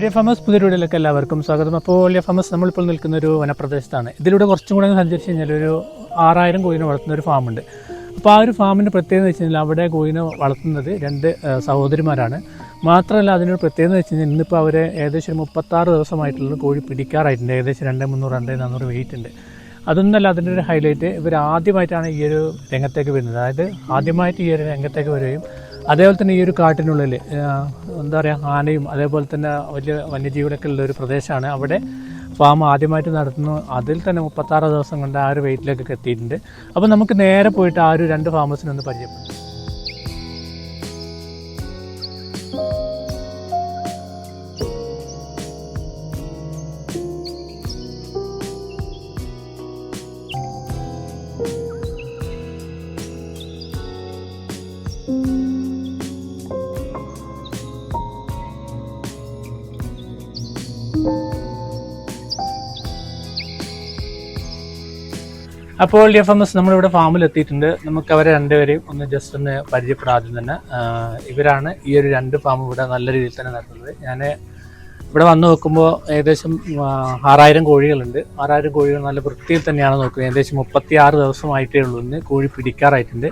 Idea famous പുതിയ വീഡിയോയിലേക്ക് എല്ലാവർക്കും സ്വാഗതം. അപ്പോൾ ഐഡിയ ഫാമസ് നമ്മളിപ്പോൾ നിൽക്കുന്ന ഒരു വനപ്രദേശത്താണ്. ഇതിലൂടെ കുറച്ചും കൂടെ സഞ്ചരിച്ച് കഴിഞ്ഞാൽ ഒരു ആറായിരം കോയിനെ വളർത്തുന്ന ഒരു ഫാമുണ്ട് അപ്പോൾ ആ ഒരു ഫാമിന്റെ പ്രത്യേകത വെച്ച് കഴിഞ്ഞാൽ അവിടെ കോയിനെ വളർത്തുന്നത് രണ്ട് സഹോദരിമാരാണ്. മാത്രമല്ല അതിനൊരു പ്രത്യേകത വെച്ച് കഴിഞ്ഞാൽ ഇന്നിപ്പോൾ അവർ ഏകദേശം മുപ്പത്താറ് ദിവസമായിട്ടുള്ള കോഴി പിടിക്കാറായിട്ടുണ്ട്. ഏകദേശം രണ്ട് മുന്നൂറ് രണ്ട് നാനൂറ് വെയിറ്റ് ഉണ്ട്. അതൊന്നല്ല അതിന്റെ ഒരു ഹൈലൈറ്റ് ഇവർ ആദ്യമായിട്ടാണ് ഈ ഒരു രംഗത്തേക്ക് വരുന്നത്. അതായത് ആദ്യമായിട്ട് ഈ ഒരു രംഗത്തേക്ക് വരികയും അതേപോലെ തന്നെ ഈ ഒരു കാട്ടിനുള്ളിൽ എന്താ പറയുക ആനയും അതേപോലെ തന്നെ വലിയ വന്യജീവികളൊക്കെ ഉള്ള ഒരു പ്രദേശമാണ്. അവിടെ ഫാം ആദ്യമായിട്ട് നടത്തുന്നു. അതിൽ തന്നെ മുപ്പത്താറ് ദിവസം കൊണ്ട് ആ ഒരു വെയിറ്റിലേക്കൊക്കെ എത്തിയിട്ടുണ്ട്. അപ്പോൾ നമുക്ക് നേരെ പോയിട്ട് ആ ഒരു രണ്ട് ഫാമേഴ്സിനൊന്ന് പരിചയപ്പെടും അപ്പോൾ ഡി എഫ് എം എസ് നമ്മളിവിടെ ഫാമിൽ എത്തിയിട്ടുണ്ട്. നമുക്ക് അവരെ രണ്ടുപേരെയും ഒന്ന് ജസ്റ്റ് ഒന്ന് പരിചയപ്പെടാം ആദ്യം തന്നെ. ഇവരാണ് ഈ ഒരു രണ്ട് ഫാം ഇവിടെ നല്ല രീതിയിൽ തന്നെ നടത്തുന്നത്. ഞാൻ ഇവിടെ വന്ന് നോക്കുമ്പോൾ ഏകദേശം ആറായിരം കോഴികളുണ്ട്. ആറായിരം കോഴികൾ നല്ല വൃത്തിയിൽ തന്നെയാണ് നോക്കുന്നത്. ഏകദേശം മുപ്പത്തി ആറ് ദിവസമായിട്ടേ ഉള്ളൂ ഇന്ന് കോഴി പിടിക്കാറായിട്ടുണ്ട്.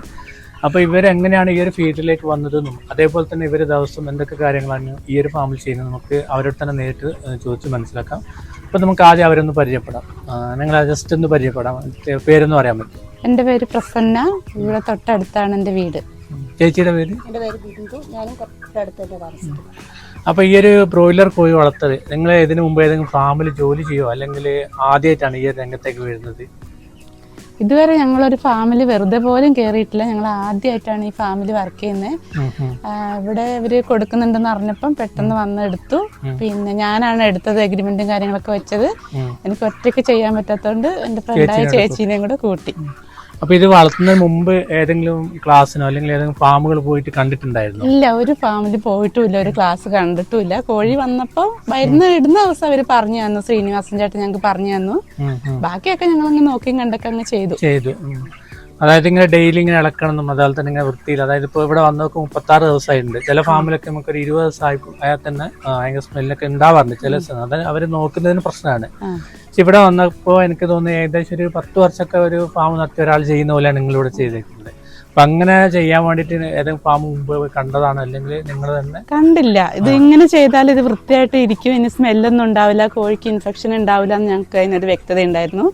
അപ്പോൾ ഇവരെങ്ങനെയാണ് ഈ ഒരു ഫീൽഡിലേക്ക് വന്നതെന്നും അതേപോലെ തന്നെ ഇവർ ദിവസം എന്തൊക്കെ കാര്യങ്ങളാണ് ഈ ഒരു ഫാമിൽ ചെയ്യുന്നത് നമുക്ക് അവരോട് തന്നെ നേരിട്ട് ചോദിച്ച് മനസ്സിലാക്കാം. അപ്പോൾ നമുക്ക് ആദ്യം അവരൊന്ന് പരിചയപ്പെടാം. നിങ്ങൾ ജസ്റ്റ് ഒന്ന് പരിചയപ്പെടാം. പേരൊന്നും പറയാൻ പറ്റും. എന്റെ പേര് പ്രസന്ന. ഇവിടെ തൊട്ടടുത്താണ് എന്റെ വീട്. ചേച്ചിയുടെ പേര്? എന്റെ പേര് ബിന്ദു. ഞാനും തൊട്ടടുത്ത് തന്നെ അപ്പോൾ ഈ ഒരു ബ്രോയിലർ കോഴി വളർത്തൽ നിങ്ങൾ ഇതിനു മുമ്പ് ഏതെങ്കിലും ഫാമിൽ ജോലി ചെയ്യുമോ അല്ലെങ്കിൽ ആദ്യമായിട്ടാണ് ഈ ഒരു രംഗത്തേക്ക് വരുന്നത്? ഇതുവരെ ഞങ്ങളൊരു ഫാമിലി വെറുതെ പോലും കയറിയിട്ടില്ല ഞങ്ങൾ ആദ്യമായിട്ടാണ് ഈ ഫാമിലി വർക്ക് ചെയ്യുന്നത്. ഇവിടെ ഇവർ കൊടുക്കുന്നുണ്ടെന്ന് അറിഞ്ഞപ്പം പെട്ടെന്ന് വന്ന് എടുത്തു. പിന്നെ ഞാനാണ് എടുത്തത് എഗ്രിമെന്റും കാര്യങ്ങളൊക്കെ വെച്ചത്. എനിക്ക് ഒറ്റയ്ക്ക് ചെയ്യാൻ പറ്റാത്തതുകൊണ്ട് എന്റെ ഫ്രണ്ടായ ചേച്ചീനെയും കൂടെ കൂട്ടി. അപ്പോൾ ഇത് വളർത്തുന്നതിന് മുമ്പ് ഏതെങ്കിലും ക്ലാസ്സിനോ അല്ലെങ്കിൽ ഏതെങ്കിലും ഫാമുകൾ പോയിട്ട് കണ്ടിട്ടുണ്ടായിരുന്നു? ഇല്ല ഒരു ഫാമിൽ പോയിട്ടുമില്ല ഒരു ക്ലാസ് കണ്ടിട്ടുമില്ല. കോഴി വന്നപ്പോ വരുന്ന ഇടുന്ന ദിവസം അവർ പറഞ്ഞു തന്നു ശ്രീനിവാസൻ ചേട്ടൻ ഞങ്ങൾക്ക് പറഞ്ഞു തന്നു. ബാക്കിയൊക്കെ ഞങ്ങൾ അങ്ങ് നോക്കിയും കണ്ടൊക്കെ അങ്ങ് ചെയ്തു. ചെയ്തു. അതായത് ഇങ്ങനെ ഡെയിലി ഇങ്ങനെ ഇളക്കണം അതുപോലെ തന്നെ ഇങ്ങനെ വൃത്തിയിൽ അതായത് ഇപ്പോൾ ഇവിടെ വന്നൊക്കെ മുപ്പത്താറ് ദിവസമായിട്ടുണ്ട്. ചില ഫാമിലൊക്കെ നമുക്ക് ഒരു ഇരുപത് ദിവസമായി ആയാൽ തന്നെ ഭയങ്കര സ്മെല്ലൊക്കെ ഉണ്ടാവാറുണ്ട് ചില സ്ഥലം അത് അവർ നോക്കുന്നതിന് പ്രശ്നമാണ്. പക്ഷെ ഇവിടെ വന്നപ്പോൾ എനിക്ക് തോന്നുന്നു ഏകദേശം ഒരു പത്ത് വർഷമൊക്കെ ഒരു ഫാം നടത്തിയ ഒരാൾ ചെയ്യുന്ന പോലെയാണ് നിങ്ങളിവിടെ ചെയ്തിട്ടുണ്ട് അപ്പൊ അങ്ങനെ ചെയ്യാൻ വേണ്ടിട്ട് ഏതെങ്കിലും ഫാം മുമ്പ് കണ്ടതാണോ? അല്ലെങ്കിൽ നിങ്ങൾ തന്നെ കണ്ടില്ല. ഇത് ഇങ്ങനെ ചെയ്താൽ ഇത് വൃത്തിയായിട്ട് ഇരിക്കും. ഇനി സ്മെല്ലൊന്നും ഉണ്ടാവില്ല. കോഴിക്ക് ഇൻഫെക്ഷൻ ഉണ്ടാവില്ല എന്ന് ഞങ്ങൾക്ക് അതിനൊരു വ്യക്തത ഉണ്ടായിരുന്നു.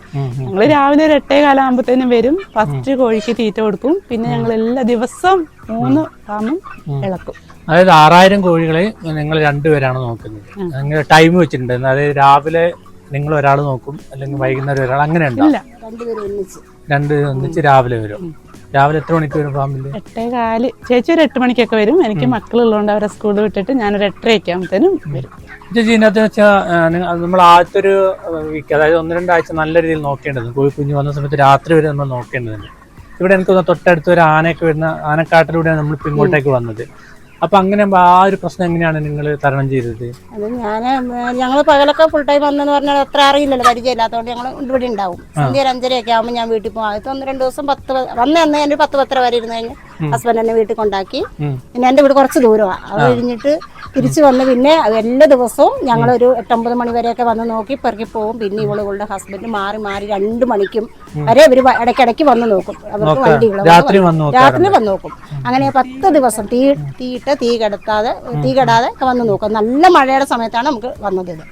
ഞങ്ങൾ രാവിലെ ഒരു എട്ടേ കാലാകുമ്പോഴത്തേനും വരും. ഫസ്റ്റ് കോഴിക്ക് തീറ്റ കൊടുക്കും. പിന്നെ ഞങ്ങൾ എല്ലാ ദിവസവും മൂന്ന് ഫാമും ഇളക്കും. അതായത് ആറായിരം കോഴികളെ നിങ്ങൾ രണ്ടുപേരാണ് നോക്കുന്നത്. ടൈം വെച്ചിട്ടുണ്ട്. അതായത് രാവിലെ നിങ്ങൾ ഒരാൾ നോക്കും അല്ലെങ്കിൽ വൈകുന്നേരം ഒരാൾ അങ്ങനെ ഉണ്ടോ? ഇല്ല രണ്ടുപേരും ഒന്നിച്ച്. രണ്ട് ഒന്നിച്ച് രാവിലെ വരും. രാവിലെ എത്ര മണിക്ക് വരും ഫാമിൽ എട്ടേ കാൽ. ചേച്ചി ഒരു എട്ട് മണിക്കൊക്കെ വരും. എനിക്ക് മക്കളുള്ളതുകൊണ്ട് അവരെ സ്കൂളിൽ വിട്ടിട്ട് ഞാനൊരു എട്ടരയൊക്കെ ആകുമ്പോഴത്തേനും വരും. ചേച്ചി ഇതിനകത്ത് വെച്ചാൽ നമ്മൾ ആദ്യത്തെ ഒരു വീക്ക് അതായത് ഒന്ന് രണ്ടാഴ്ച നല്ല രീതിയിൽ നോക്കേണ്ടത് കോഴി കുഞ്ഞ് വന്ന സമയത്ത് രാത്രി വരെ നമ്മൾ നോക്കേണ്ടതുണ്ട്. ഇവിടെ എനിക്ക് തൊട്ടടുത്ത് ഒരു ആനയൊക്കെ വരുന്ന ആനക്കാട്ടിലൂടെയാണ് നമ്മൾ ഇങ്ങോട്ടേക്ക് വന്നത്. അപ്പൊ അങ്ങനെ ആ ഒരു പ്രശ്നം എങ്ങനെയാണ് നിങ്ങൾ തരണം ചെയ്തത്? അത് ഞാൻ ഞങ്ങൾ പകലൊക്കെ ഫുൾ ടൈം വന്നെന്ന് പറഞ്ഞാൽ അത്ര അറിയില്ലല്ലോ പരിചയമില്ലാത്തതുകൊണ്ട് ഞങ്ങൾ ഇവിടെ ഉണ്ടാവും സന്ധ്യ ഒരു അഞ്ചരയൊക്കെ ആകുമ്പോൾ ഞാൻ വീട്ടിൽ പോകും ആദ്യത്തെ ഒന്ന് രണ്ട് ദിവസം പത്ത് വന്ന് അന്ന് ഞാൻ ഒരു പത്ത് പത്തര വരെ ഇരുന്ന് കഴിഞ്ഞ് ഹസ്ബൻഡ് എന്നെ വീട്ടിൽ കൊണ്ടാക്കി. പിന്നെ എന്റെ വീട് കുറച്ച് ദൂരമാണ് അത് കഴിഞ്ഞിട്ട് തിരിച്ചു വന്ന് പിന്നെ എല്ലാ ദിവസവും ഞങ്ങളൊരു എട്ടൊമ്പത് മണി വരെയൊക്കെ വന്ന് നോക്കി പെറുക്കി പോകും പിന്നെ ഇവൾ ഇവളുടെ ഹസ്ബൻഡ് മാറി മാറി രണ്ട് മണിക്കും വരെ ഇവർ ഇടയ്ക്കിടയ്ക്ക് വന്ന് നോക്കും. അവർക്ക് വണ്ടികൾ രാത്രി വന്ന് നോക്കാം. അങ്ങനെ പത്ത് ദിവസം തീ തീയിട്ട് തീ കെടുത്താതെ തീ കെടാതെ ഒക്കെ വന്ന് നോക്കും. നല്ല മഴയുടെ സമയത്താണ് നമുക്ക് വന്നത് ഇത്.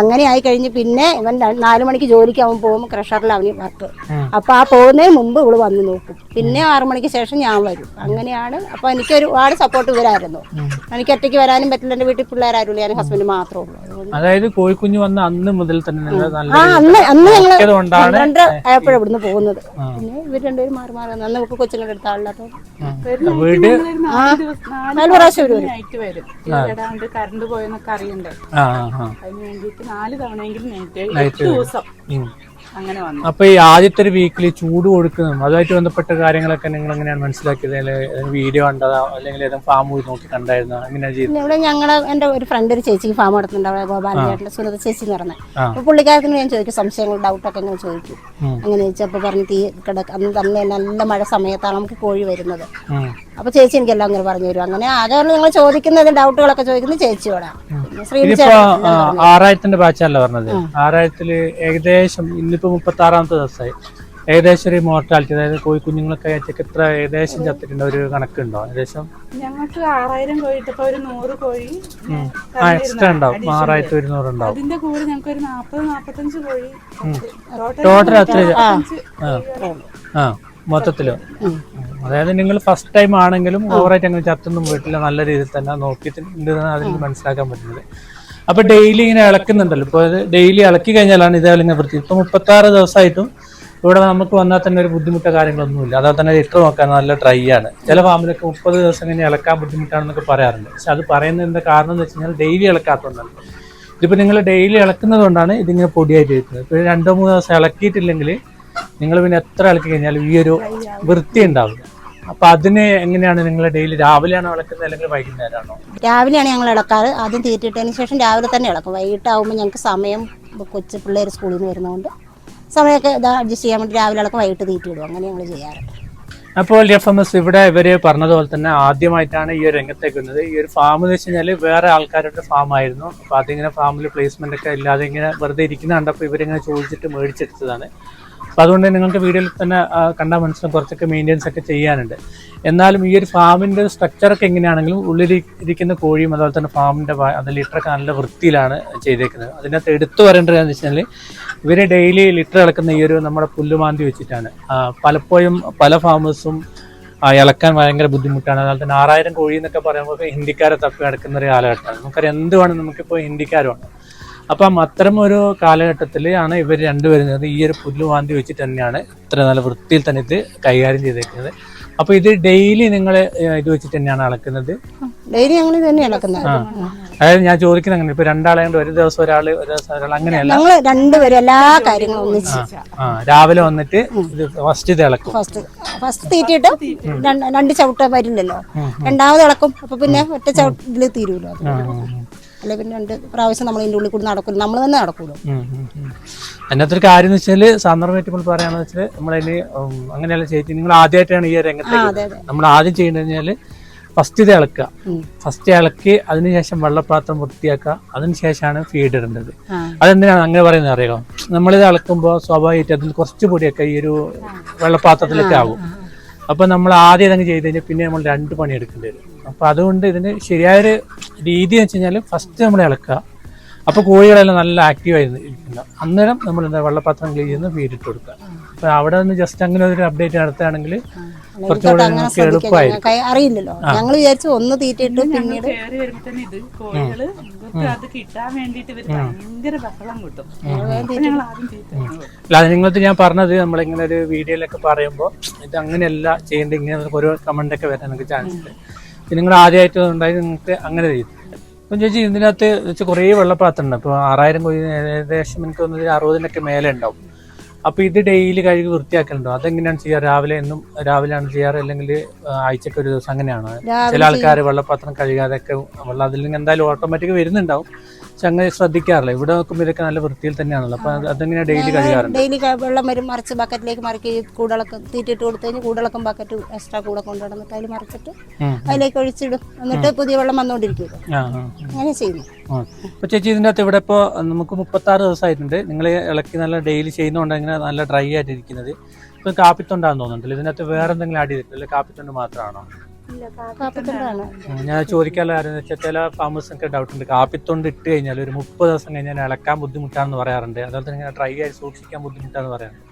അങ്ങനെ ആയി കഴിഞ്ഞ് പിന്നെ ഇവൻ നാലു മണിക്ക് ജോലിക്ക് അവൻ പോകുമ്പോൾ ക്രഷറിൽ അവന് വർക്ക്. ഉം. അപ്പൊ ആ പോകുന്നതിന് മുമ്പ് ഇവൾ വന്ന് നോക്കും. പിന്നെ ആറു മണിക്ക് ശേഷം ഞാൻ വരും. അങ്ങനെയാണ്. അപ്പൊ എനിക്ക് ഒരുപാട് സപ്പോർട്ട് ഇവരായിരുന്നു. എനിക്ക് ഒറ്റയ്ക്ക് വരാനും പറ്റില്ല. എന്റെ വീട്ടിൽ പിള്ളേരാരും ഞാൻ ഹസ്ബൻഡ് മാത്രമേ ഉള്ളൂ. അതായത് കോഴിക്കുഞ്ഞ് വന്ന അന്ന് മുതൽ തന്നെ നല്ല ആ അന്ന് അന്ന് ഞങ്ങൾ നോക്കിയത് കൊണ്ടാണ് പന്ത്രണ്ട് ആയപ്പോഴും ഇവിടുന്ന് പോകുന്നത്. പിന്നെ ഇവർ രണ്ടുപേരും മാറി മാറി വന്നു. അന്ന് നമുക്ക് കൊച്ചുങ്ങളുടെ അടുത്ത നാല് പ്രാവശ്യം ഒരു വരും. നൈറ്റ് വരും. ഇടാണ്ട് കറണ്ട് പോയെന്നൊക്കെ അറിയണ്ടേ? ആ ആ ആ. അതിന് വേണ്ടിയിട്ട് നാല് തവണയെങ്കിലും ദിവസം. അപ്പൊ ഈ ആദ്യത്തെ ഒരു വീക്കിൽ ചൂട് കൊടുക്കുന്നതും അതുമായിട്ട് ബന്ധപ്പെട്ട കാര്യങ്ങളൊക്കെ നിങ്ങൾ എങ്ങനെയാണ് മനസ്സിലാക്കിയത് അല്ലെങ്കിൽ വീഡിയോ കണ്ടതാ? അല്ലെങ്കിൽ ഏതെങ്കിലും ഫാം പോയി നോക്കി കണ്ടായിരുന്നോ? എങ്ങനെയാ ഇവിടെ ഞങ്ങളെ എന്റെ ഒരു ഫ്രണ്ട് ഒരു ചേച്ചിക്ക് ഫാം നടത്തുന്നുണ്ട്. അവിടെ ഗോപാലനാട്ടിൽ സുനത ചേച്ചി എന്ന് പറഞ്ഞത് അപ്പൊ പുള്ളിക്കാരത്തിന് ഞാൻ ചോദിക്കും സംശയങ്ങൾ ഡൗട്ടൊക്കെ ഇങ്ങനെ ചോദിക്കും. അങ്ങനെ ചോദിച്ചപ്പോ പറഞ്ഞു തീ കിടക്ക. അന്ന് തന്നെ നല്ല മഴ സമയത്താണ് നമുക്ക് കോഴി വരുന്നത്. അപ്പൊ അപ്പോൾ ചേച്ചി എനിക്കെല്ലാം അങ്ങനെ പറഞ്ഞു തരും. അങ്ങനെ ആകെ നിങ്ങൾ ചോദിക്കുന്നത് ഡൗട്ടുകളൊക്കെ ചോദിക്കുന്നത് ചേച്ചിയോടാണ് ആറായിരത്തിന്റെ ബാച്ചല്ല പറഞ്ഞത്. ആറായിരത്തിൽ ഏകദേശം ഇന്നിപ്പോ മുപ്പത്തി ആറാമത്തെ ദിവസമായി ഏകദേശം ഒരു മോർട്ടാലിറ്റി അതായത് കോഴി കുഞ്ഞുങ്ങളൊക്കെ അയച്ചൊക്കെ എത്ര ഏകദേശം ചത്തിട്ടുണ്ട്? ഒരു കണക്കുണ്ടോ? ഏകദേശം? ഞങ്ങൾക്ക് ആറായിരം കോഴിട്ടപ്പോ ഒരു നൂറ് കോഴി. ആ എക്സ്ട്രാ ഉണ്ടാവും. ആറായിരത്തി ഒരുന്നൂറ് ഉണ്ടാവും. അതിന്റെ കൂടെ ഞങ്ങൾക്ക് ഒരു നാപ്പത് നാപ്പത്തഞ്ച് കോഴി ടോട്ടൽ അത്ര ആ. മൊത്തത്തിലോ. അതായത് നിങ്ങൾ ഫസ്റ്റ് ടൈം ആണെങ്കിലും ഓവറായിട്ട് അങ്ങനെ ചത്തൊന്നും പോയിട്ടില്ല നല്ല രീതിയിൽ തന്നെ നോക്കിയിട്ടുണ്ടെന്നാണ് അതിൽ മനസ്സിലാക്കാൻ പറ്റുന്നത്. അപ്പൊ ഡെയിലി ഇങ്ങനെ ഇളക്കുന്നുണ്ടല്ലോ. ഇപ്പൊ ഡെയിലി ഇളക്കി കഴിഞ്ഞാലാണ് ഇതേപോലെ ഇങ്ങനെ വൃത്തി. ഇപ്പൊ മുപ്പത്തി ആറ് ദിവസമായിട്ടും ഇവിടെ നമുക്ക് വന്നാൽ തന്നെ ഒരു ബുദ്ധിമുട്ടോ കാര്യങ്ങളൊന്നുമില്ല. അതാ തന്നെ ഇട്ട് നോക്കാൻ നല്ല ട്രൈ ആണ്. ചില ഫാമിലൊക്കെ മുപ്പത് ദിവസം ഇങ്ങനെ ഇളക്കാൻ ബുദ്ധിമുട്ടാണെന്നൊക്കെ പറയാറുണ്ട്. പക്ഷെ അത് പറയുന്നതിന്റെ കാരണം എന്ന് വെച്ച് കഴിഞ്ഞാൽ ഡെയിലി ഇളക്കാത്തതുകൊണ്ടാണ് ഇതിപ്പോൾ നിങ്ങൾ ഡെയിലി ഇളക്കുന്നത് കൊണ്ടാണ് ഇതിങ്ങനെ പൊടിയായിട്ട് വരുന്നത് ഇപ്പോൾ രണ്ടോ മൂന്നോ ദിവസം ഇളക്കിയിട്ടില്ലെങ്കിൽ നിങ്ങൾ പിന്നെ എത്ര ഇളക്കി കഴിഞ്ഞാലും ഈ ഒരു വൃത്തി ഉണ്ടാവില്ല. അപ്പൊ അതിന് എങ്ങനെയാണ് നിങ്ങൾ ഡെയിലി രാവിലെയാണ് ഇളക്കുന്നത് അല്ലെങ്കിൽ വൈകുന്നേരമാണോ? രാവിലെയാണ് ഞങ്ങൾ ഇളക്കാറ്. ആദ്യം തീറ്റിട്ടതിന് ശേഷം രാവിലെ തന്നെ ഇളക്കും. വൈകിട്ടാവുമ്പോൾ ഞങ്ങൾക്ക് സമയം കൊച്ചു പിള്ളേർ സ്കൂളിൽ നിന്ന് വരുന്നതുകൊണ്ട് സമയമൊക്കെ ഇത് അഡ്ജസ്റ്റ് ചെയ്യാൻ വേണ്ടി രാവിലെ ഇളക്കും വൈകിട്ട് തീറ്റിയിടും അങ്ങനെ ഞങ്ങൾ ചെയ്യാറുണ്ട് അപ്പോൾ എഫ് എം എസ് ഇവിടെ ഇവർ പറഞ്ഞതുപോലെ തന്നെ ആദ്യമായിട്ടാണ് ഈ ഒരു രംഗത്തേക്ക് വന്നത് ഈ ഒരു ഫാം എന്ന് വെച്ച് കഴിഞ്ഞാൽ വേറെ ആൾക്കാരുടെ ഫാം ആയിരുന്നു. അപ്പോൾ അതിങ്ങനെ ഫാമിൽ പ്ലേസ്മെന്റ് ഒക്കെ ഇല്ലാതെ ഇങ്ങനെ വെറുതെ ഇരിക്കുന്ന കണ്ടപ്പോൾ ഇവരിങ്ങനെ ചോദിച്ചിട്ട് മേടിച്ചെടുത്തതാണ്. അപ്പോൾ അതുകൊണ്ട് നിങ്ങൾക്ക് വീഡിയോയിൽ തന്നെ കണ്ടാൽ മനസ്സിലാവും കുറച്ചൊക്കെ മെയിന്റെനൻസ് ഒക്കെ ചെയ്യാനുണ്ട്. എന്നാലും ഈ ഒരു ഫാമിന്റെ സ്ട്രക്ചറൊക്കെ എങ്ങനെയാണെങ്കിലും ഉള്ളിൽ ഇരിക്കുന്ന കോഴിയും അതുപോലെ തന്നെ ഫാമിന്റെ അത് ലിറ്ററൊക്കെ നല്ല വൃത്തിയിലാണ് ചെയ്തേക്കുന്നത്. അതിനകത്ത് എടുത്തു വരേണ്ടത് എന്ന് വെച്ചാൽ ഇവർ ഡെയിലി ലിറ്റർ ഇളക്കുന്ന ഈ ഒരു നമ്മുടെ പുല്ലുമാന്തി വെച്ചിട്ടാണ്. പലപ്പോഴും പല ഫാമേഴ്സും ഇളക്കാൻ ഭയങ്കര ബുദ്ധിമുട്ടാണ്. അതുപോലെ തന്നെ ആറായിരം കോഴി എന്നൊക്കെ പറയുമ്പോൾ ഹിന്ദിക്കാരെ തപ്പി നടക്കുന്ന ഒരു കാലഘട്ടമാണ്. നമുക്കറിയാം എന്തുവാണ് നമുക്കിപ്പോൾ ഹിന്ദിക്കാരുമാണ് അപ്പം അത്തരം ഒരു കാലഘട്ടത്തിൽ ആണ് ഇവർ രണ്ടുപേരും ഈ ഒരു പുല്ലുമാന്തി വെച്ചിട്ട് തന്നെയാണ് ഇത്ര നല്ല വൃത്തിയിൽ തന്നെ ഇത് കൈകാര്യം ചെയ്തേക്കുന്നത്. അപ്പൊ ഇത് ഡെയിലി നിങ്ങൾ ഇത് വെച്ചിട്ട് തന്നെയാണ് അളക്കുന്നത്? ഡെയിലി ഞങ്ങൾ ഇത് തന്നെ അളക്കുന്നത്. അതായത് ഞാൻ ചോദിക്കുന്ന അങ്ങനെ ഇപ്പൊ രണ്ടാളെ കൊണ്ട് ഒരു ദിവസം ഒരാൾ ഒരു ദിവസം ഒരാൾ അങ്ങനെയല്ല. ഞങ്ങൾ രണ്ടുപേരും എല്ലാ കാര്യങ്ങളും ഒന്നിച്ച്. ആ രാവിലെ വന്നിട്ട് ഇത് ഫസ്റ്റ് ഇത് ഇളക്കും. ഫസ്റ്റ് ഫസ്റ്റ് തീറ്റിയിട്ട് രണ്ട് ചവിട്ട വരില്ലല്ലോ രണ്ടാമത് ഇളക്കും. അപ്പൊ പിന്നെ ഒറ്റ ചവിട്ടിൽ തീരുമല്ലോ അല്ലെ പിന്നെ രണ്ട് പ്രാവശ്യം നമ്മൾ ഇതിന്റെ ഉള്ളിൽ കൂടി നടക്കും നമ്മൾ തന്നെ നടക്കൂലോ? അതിനകത്ത്. അതിനകത്തൊരു കാര്യം എന്ന് വെച്ചാൽ സാന്ദർഭമായിട്ട് പറയാന്ന് വെച്ചാൽ നമ്മളതിന് അങ്ങനെയല്ല ചേച്ചി നിങ്ങൾ ആദ്യമായിട്ടാണ് ഈ രംഗത്ത് നമ്മൾ ആദ്യം ചെയ്യേണ്ടത് കഴിഞ്ഞാൽ ഫസ്റ്റ് ഇത് ഇളക്കുക. ഫസ്റ്റ് ഇളക്കി അതിനുശേഷം വെള്ളപ്പാത്രം വൃത്തിയാക്കുക. അതിനുശേഷമാണ് ഫീഡ് ഇടേണ്ടത്. അതെന്തിനാണ് അങ്ങനെ പറയുന്നത് അറിയാമോ നമ്മളിത് ഇളക്കുമ്പോൾ സ്വാഭാവികമായിട്ട് അതിൽ കുറച്ച് പൊടിയൊക്കെ ഈ ഒരു വെള്ളപ്പാത്രത്തിലൊക്കെ ആകും അപ്പൊ നമ്മൾ ആദ്യം ഇതങ്ങ് ചെയ്ത് കഴിഞ്ഞാൽ പിന്നെ നമ്മൾ രണ്ട് പണി എടുക്കേണ്ടി വരും. അപ്പം അതുകൊണ്ട് ഇതിന് ശരിയായൊരു രീതി എന്ന് വെച്ച് കഴിഞ്ഞാൽ ഫസ്റ്റ് നമ്മൾ ഇളക്കുക. അപ്പൊ കോഴികളെല്ലാം നല്ല ആക്റ്റീവ് ആയിരുന്നു. ഇരിക്കുന്നത് അന്നേരം നമ്മൾ എന്താ വെള്ളപ്പാത്രം ക്ലീൻ ചെയ്യുന്ന ഫീഡ് ഇട്ട് കൊടുക്കുക. അപ്പൊ അവിടെ നിന്ന് ജസ്റ്റ് അങ്ങനെ ഒരു അപ്ഡേറ്റ് നടത്തുകയാണെങ്കിൽ കുറച്ചുകൂടെ നമുക്ക് അറിയില്ലല്ലോ. ഞങ്ങൾ വിചാരിച്ചു ഒന്ന് തീറ്റിട്ട് പിന്നീട് അല്ല അത് ഞാൻ പറഞ്ഞത് നമ്മളിങ്ങനെ ഒരു വീഡിയോയിലൊക്കെ പറയുമ്പോൾ ഇത് അങ്ങനെയല്ല ചെയ്യേണ്ടത് ഇങ്ങനെ ഓരോ കമന്റ് ഒക്കെ വരാൻ ചാൻസ് ഉണ്ട്. നിങ്ങൾ ആദ്യമായിട്ട് ഉണ്ടായി നിങ്ങൾക്ക് അങ്ങനെ ചെയ്തു. അപ്പം ചേച്ചി ഇതിനകത്ത് വെച്ച് കുറേ വെള്ളപ്പാത്രം ഉണ്ട് ഇപ്പോൾ ആറായിരം കോഴി ഏകദേശം എനിക്ക് തോന്നുന്നത് അറുപതിനൊക്കെ മേലെ ഉണ്ടാവും. അപ്പോൾ ഇത് ഡെയിലി കഴുകി വൃത്തിയാക്കലുണ്ടോ? അതെങ്ങനെയാണ് ചെയ്യാറ്? രാവിലെ എന്നും രാവിലെയാണ് ചെയ്യാറ്? അല്ലെങ്കിൽ ആഴ്ചക്ക് ഒരു ദിവസം അങ്ങനെയാണ്? ചില ആൾക്കാർ വെള്ളപ്പാത്രം കഴുകാതൊക്കെ വെള്ളം അതിൽ നിന്ന് എന്തായാലും ഓട്ടോമാറ്റിക് വരുന്നുണ്ടാവും. അങ്ങനെ ശ്രദ്ധിക്കാറില്ല. ഇവിടെ നോക്കുമ്പോൾ ഇതൊക്കെ നല്ല വൃത്തിയിൽ തന്നെയാണല്ലോ. അപ്പൊ അത് അതെങ്ങനെ ഡെയിലി കഴുകാറുണ്ട്? ഡെയിലി വെള്ളം വരും മറിച്ച് ബക്കറ്റിലേക്ക് മറിക്കി കൂടളക്കം തീറ്റിട്ട് കൊടുത്തു കഴിഞ്ഞ് കൂടളക്കം ബക്കറ്റ് എക്സ്ട്രാ കൂടെ കൊണ്ടുവന്നിട്ട് അതിൽ മറിച്ചിട്ട്. അതിലേക്ക് ഒഴിച്ചിടും. എന്നിട്ട് പുതിയ വെള്ളം വന്നുകൊണ്ടിരിക്കുമല്ലോ ആ അങ്ങനെ ചെയ്യുന്നു. അപ്പൊ ചേച്ചി ഇതിന്റെ അകത്ത് ഇവിടെ ഇപ്പോ നമുക്ക് മുപ്പത്തി ആറ് ദിവസമായിട്ടുണ്ട് നിങ്ങൾ ഇളക്കി നല്ല ഡെയിലി ചെയ്യുന്നതുകൊണ്ട് ഇങ്ങനെ നല്ല ഡ്രൈ ആയിട്ടിരിക്കുന്നത്. ഇപ്പൊ കാപ്പിത്തൊണ്ടാന്ന് തോന്നുന്നുണ്ടല്ലോ. ഇതിനകത്ത് വേറെ എന്തെങ്കിലും ആഡ് ചെയ്തിട്ടില്ല? കാപ്പിത്തൊണ്ട് മാത്രമാണോ കാപ്പിത്തൊണ്ടാണ്. ഞാൻ ചോദിക്കാനുള്ള കാര്യം വെച്ചാൽ ചില ഫാമേഴ്സൊക്കെ ഡൗട്ട് ഉണ്ട്. കാപ്പിത്തൊണ്ട് ഇട്ട് കഴിഞ്ഞാൽ ഒരു മുപ്പത് ദിവസം കഴിഞ്ഞാൽ ഇളക്കാൻ ബുദ്ധിമുട്ടാണെന്ന് പറയാറുണ്ട്. അതുപോലെ തന്നെ ട്രൈ ഡ്രൈ ആയി സൂക്ഷിക്കാൻ ബുദ്ധിമുട്ടാണെന്ന് പറയാറുണ്ട്.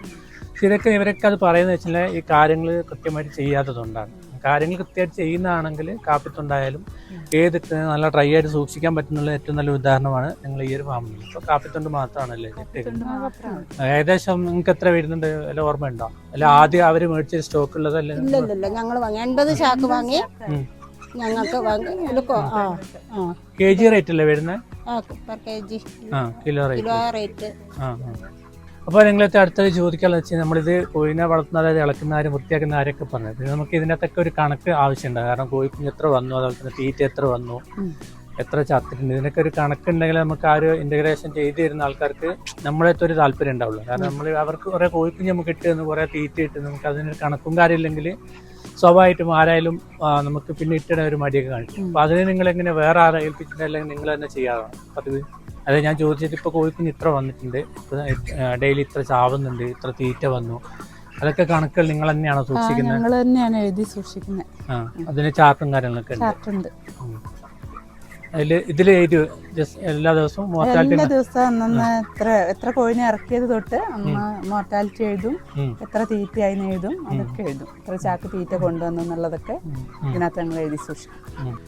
പക്ഷെ ഇതൊക്കെ ഇവരൊക്കെ അത് പറയുന്നത് വെച്ചാൽ ഈ കാര്യങ്ങൾ കൃത്യമായിട്ട് ചെയ്യാത്തതുകൊണ്ടാണ്. കാര്യങ്ങൾ കൃത്യമായിട്ട് ചെയ്യുന്നതാണെങ്കിൽ കാപ്പിത്തൊണ്ടായാലും ഏത് നല്ല ഡ്രൈ ആയിട്ട് സൂക്ഷിക്കാൻ പറ്റുന്നുള്ള ഏറ്റവും നല്ല ഉദാഹരണമാണ് നിങ്ങൾ ഈ ഒരു ഫാമിൽ ഇപ്പോൾ കാപ്പിത്തൊണ്ട് മാത്രമാണല്ലേ ഏകദേശം നിങ്ങൾക്ക് എത്ര വരുന്നുണ്ട്? വല്ല ഓർമ്മയുണ്ടോ? അല്ല ആദ്യം അവർ മേടിച്ച സ്റ്റോക്ക് ഉള്ളതല്ലേ ഞങ്ങൾ വാങ്ങി. എൺപത് ചാക്ക് വാങ്ങി. ഞങ്ങൾക്ക് കെ ജി റേറ്റ് അല്ലേ വരുന്നത് കിലോ റേറ്റ്. ആ. അപ്പോൾ നിങ്ങളത്തെ അടുത്തത് ചോദിക്കാന്ന് വെച്ചാൽ നമ്മളിത് കോഴിനെ വളർത്തുന്ന അതായത് ഇളക്കുന്ന ആരും വൃത്തിയാക്കുന്ന ആരൊക്കെ പറഞ്ഞത്. പിന്നെ നമുക്ക് ഇതിനകത്തൊക്കെ ഒരു കണക്ക് ആവശ്യമുണ്ട്. കാരണം കോഴിക്കുഞ്ഞ് എത്ര വന്നു അതുപോലെ തന്നെ തീറ്റ എത്ര വന്നു എത്ര ചത്തിട്ടുണ്ട്. ഇതിനൊക്കെ ഒരു കണക്കുണ്ടെങ്കിൽ നമുക്ക് ആ ഒരു ഇന്റഗ്രേഷൻ ചെയ്ത് തരുന്ന ആൾക്കാർക്ക് നമ്മളത്തെ ഒരു താല്പര്യം ഉണ്ടാവുള്ളൂ. കാരണം നമ്മൾ അവർക്ക് കുറേ കോഴിക്കുഞ്ഞ് നമുക്ക് ഇട്ടുന്നു കുറേ തീറ്റ ഇട്ട് നമുക്ക് അതിനൊരു കണക്കും കാര്യമില്ലെങ്കിൽ സ്വാഭാവികമായിട്ടും ആരായാലും നമുക്ക് പിന്നെ ഇട്ടിട ഒരു മടിയൊക്കെ കാണിക്കും. അപ്പോൾ അതിന് നിങ്ങൾ എങ്ങനെ വേറെ ആരെ ഏൽപ്പിച്ചിട്ടുണ്ടെങ്കിൽ നിങ്ങൾ തന്നെ ചെയ്യാറാണ് പതിവ്. അതെ ഞാൻ ചോദിച്ചിട്ട് ഇപ്പോൾ കോഴിക്കുഞ്ഞ് ഇത്ര വന്നിട്ടുണ്ട്. ഡെയിലി ഇത്ര ചാവുന്നുണ്ട് ഇത്ര തീറ്റ വന്നു. അതൊക്കെ കണക്കുകൾ നിങ്ങൾ തന്നെയാണോ സൂക്ഷിക്കുന്നത്? ഞങ്ങൾ തന്നെയാണ് എഴുതി സൂക്ഷിക്കുന്നത്. ആ അതിന് ചാർട്ടും കാര്യങ്ങളൊക്കെ ഉണ്ട്. അതിൽ ഇതിൽ എല്ലാ ദിവസവും മോർട്ടാലിറ്റി എല്ലാ ദിവസവും എത്ര എത്ര കോഴിനെ ഇറക്കിയത് തൊട്ട് അമ്മ മോർട്ടാലിറ്റി എഴുതും. എത്ര എത്ര തീറ്റയായി എഴുതും. അതൊക്കെ എഴുതും. എത്ര ചാക്ക് തീറ്റ കൊണ്ടുവന്നു എന്നുള്ളതൊക്കെ ഇതിനകത്ത് ഞങ്ങൾ എഴുതി സൂക്ഷിക്കും.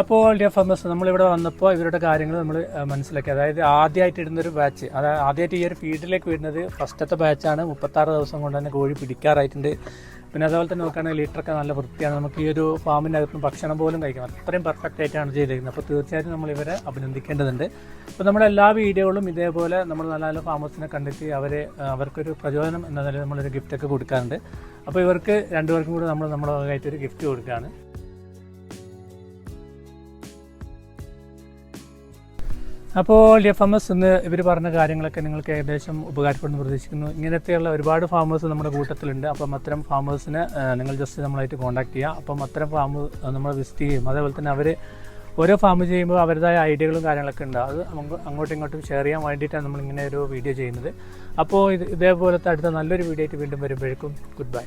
അപ്പോൾ എഫ് എം എസ് നമ്മളിവിടെ വന്നപ്പോൾ ഇവരുടെ കാര്യങ്ങൾ നമ്മൾ മനസ്സിലാക്കി. അതായത് ആദ്യമായിട്ട് ഇടുന്നൊരു ബാച്ച് അതായത് ആദ്യമായിട്ട് ഈ ഒരു ഫീൽഡിലേക്ക് വരുന്നത് ഫസ്റ്റത്തെ ബാച്ചാണ് മുപ്പത്താറ് ദിവസം കൊണ്ട് തന്നെ കോഴി പിടിക്കാറായിട്ടുണ്ട്. പിന്നെ അതുപോലെ തന്നെ നോക്കുകയാണെങ്കിൽ ലീറ്ററൊക്കെ നല്ല വൃത്തിയാണ്. നമുക്ക് ഈ ഒരു ഫാമിന്റെ അകത്ത് ഭക്ഷണം പോലും കഴിക്കാം. അത്രയും പെർഫെക്റ്റ് ആയിട്ടാണ് ചെയ്തിരിക്കുന്നത് അപ്പോൾ തീർച്ചയായിട്ടും നമ്മൾ ഇവരെ അഭിനന്ദിക്കേണ്ടതുണ്ട്. അപ്പോൾ നമ്മുടെ എല്ലാ വീഡിയോകളും ഇതേപോലെ നമ്മൾ നല്ല നല്ല ഫാമേഴ്സിനെ കണ്ടെത്തി അവരെ അവർക്കൊരു പ്രചോദനം എന്ന നിലയിൽ നമ്മളൊരു ഗിഫ്റ്റൊക്കെ കൊടുക്കാറുണ്ട്. അപ്പോൾ ഇവർക്ക് രണ്ടുപേർക്കും കൂടി നമ്മൾ നമ്മുടെ വകയായിട്ട് ഒരു ഗിഫ്റ്റ് കൊടുക്കുകയാണ്. അപ്പോൾ എഫ് എം എസ് ഇന്ന് ഇവർ പറഞ്ഞ കാര്യങ്ങളൊക്കെ നിങ്ങൾക്ക് ഏകദേശം ഉപകാരപ്പെടുന്നു പ്രതീക്ഷിക്കുന്നു. ഇങ്ങനത്തെയുള്ള ഒരുപാട് ഫാമേഴ്സ് നമ്മുടെ കൂട്ടത്തിലുണ്ട്. അപ്പം അത്തരം ഫാമേഴ്സിനെ നിങ്ങൾ ജസ്റ്റ് നമ്മളായിട്ട് കോൺടാക്ട് ചെയ്യുക അപ്പം അത്തരം ഫാം നമ്മൾ വിസിറ്റ് ചെയ്യും. അതേപോലെ തന്നെ അവർ ഓരോ ഫാം ചെയ്യുമ്പോൾ അവരുടേതായ ഐഡിയകളും കാര്യങ്ങളൊക്കെ ഉണ്ട്. അത് അങ്ങോട്ടും ഇങ്ങോട്ടും ഷെയർ ചെയ്യാൻ വേണ്ടിയിട്ടാണ് നമ്മൾ ഇങ്ങനെ ഒരു വീഡിയോ ചെയ്യുന്നത്. അപ്പോൾ ഇത് ഇതേപോലത്തെ അടുത്ത നല്ലൊരു വീഡിയോ ആയിട്ട് വീണ്ടും വരുമ്പോഴേക്കും ഗുഡ് ബൈ